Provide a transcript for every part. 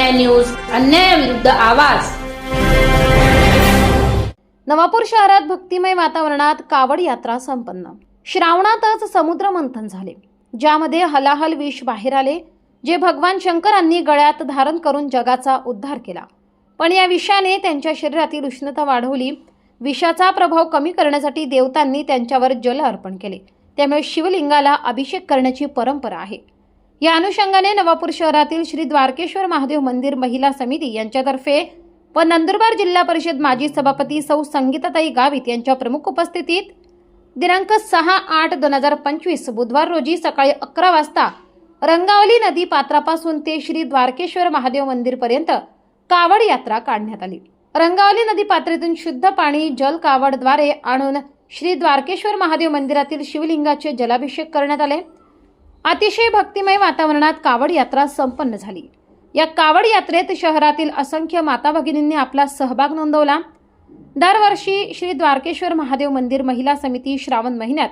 अन्यायाविरुद्ध आवाज. नवापूर शहरात भक्तिमय वातावरणात कावड यात्रा संपन्न. श्रावणातच समुद्र मंथन झाले. ज्यामध्ये हलाहल विष बाहेर आले जे भगवान शंकरांनी गळ्यात धारण करून जगाचा उद्धार केला. पण या विषाने त्यांच्या शरीरातील उष्णता वाढवली. विषाचा प्रभाव कमी करण्यासाठी देवतांनी त्यांच्यावर जल अर्पण केले. त्यामुळे शिवलिंगाला अभिषेक करण्याची परंपरा आहे. या अनुषंगाने नवापूर शहरातील श्री द्वारकेश्वर महादेव मंदिर महिला समिती यांच्यातर्फे व नंदुरबार जिल्हा परिषद माजी सभापती सौ संगीताताई गावित यांच्या प्रमुख उपस्थितीत दिनांक सहा आठ दोन हजार पंचवीस बुधवार रोजी सकाळी अकरा वाजता रंगावली नदी पात्रापासून ते श्री द्वारकेश्वर महादेव मंदिरपर्यंत कावड यात्रा काढण्यात आली. रंगावली नदी पात्रेतून शुद्ध पाणी जल कावडद्वारे आणून श्री द्वारकेश्वर महादेव मंदिरातील शिवलिंगाचे जलाभिषेक करण्यात आले. अतिशय भक्तिमय वातावरणात कावड यात्रा संपन्न झाली. या कावड यात्रेत शहरातील असंख्य माता भगिनींनी आपला सहभाग नोंदवला. दरवर्षी श्री द्वारकेश्वर महादेव मंदिर महिला समिती श्रावण महिन्यात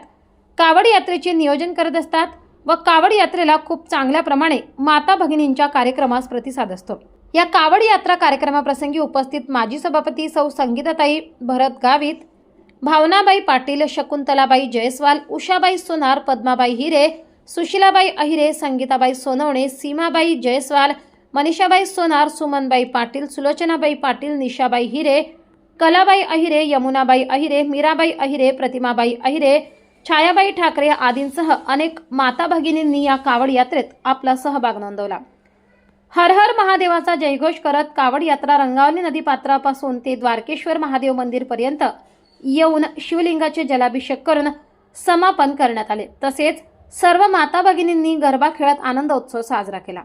कावड यात्रेचे नियोजन करत असतात व कावड यात्रेला खूप चांगल्या प्रमाणे माता भगिनींच्या कार्यक्रमास प्रतिसाद असतो. या कावड यात्रा कार्यक्रमाप्रसंगी उपस्थित माजी सभापती सौ संगीताताई भरत गावित भावनाबाई पाटील शकुंतलाबाई जयस्वाल उषाबाई सोनार पद्माबाई हिरे सुशिलाबाई अहिरे संगीताबाई सोनवणे सीमाबाई जयस्वाल मनीषाबाई सोनार सुमनबाई पाटील सुलोचनाबाई पाटील निशाबाई हिरे कलाबाई अहिरे यमुनाबाई अहिरे मीराबाई अहिरे प्रतिमाबाई अहिरे छायाबाई ठाकरे आदींसह अनेक माता भगिनींनी या कावड यात्रेत आपला सहभाग नोंदवला. हर हर महादेवाचा जयघोष करत कावड यात्रा रंगावली नदी पात्रापासून ते द्वारकेश्वर महादेव मंदिरपर्यंत येऊन शिवलिंगाचे जलाभिषेक करून समापन करण्यात आले. तसेच सर्व माता भगिनींनी गरबा खेळत आनंदोत्सव साजरा केला.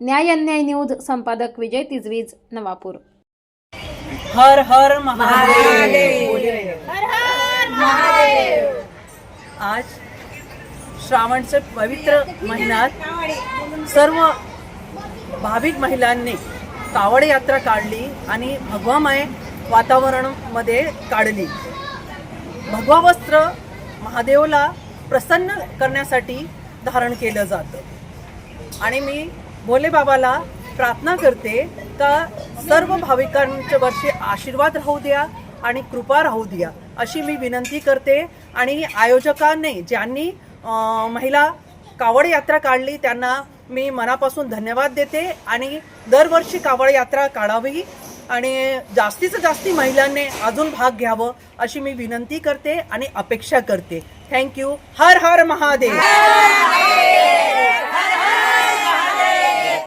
न्याय अन्याय न्यूज संपादक विजय तिजवीज नवापूर. हर हर महादेव. आज श्रावणचे पवित्र महिन्यात सर्व भाविक महिलांनी कावड यात्रा काढली आणि भगवामय वातावरणामध्ये काढली. भगवा वस्त्र महादेवला प्रसन्न करण्यासाठी धारण केलं जातं. आणि मी भोले बाबाला प्रार्थना करते का सर्व भाविकांच्या वर्षी आशीर्वाद राहू द्या आणि कृपा राहू द्या अशी मी विनंती करते. आणि आयोजकांनी ज्यांनी महिला कावड यात्रा काढली त्यांना मी मनापासून धन्यवाद देते. आणि दरवर्षी कावड यात्रा काढावी आणि जास्तीचं जास्ती महिलांनी अजून भाग घ्यावं अशी मी विनंती करते आणि अपेक्षा करते. Thank you Har Har Mahadev.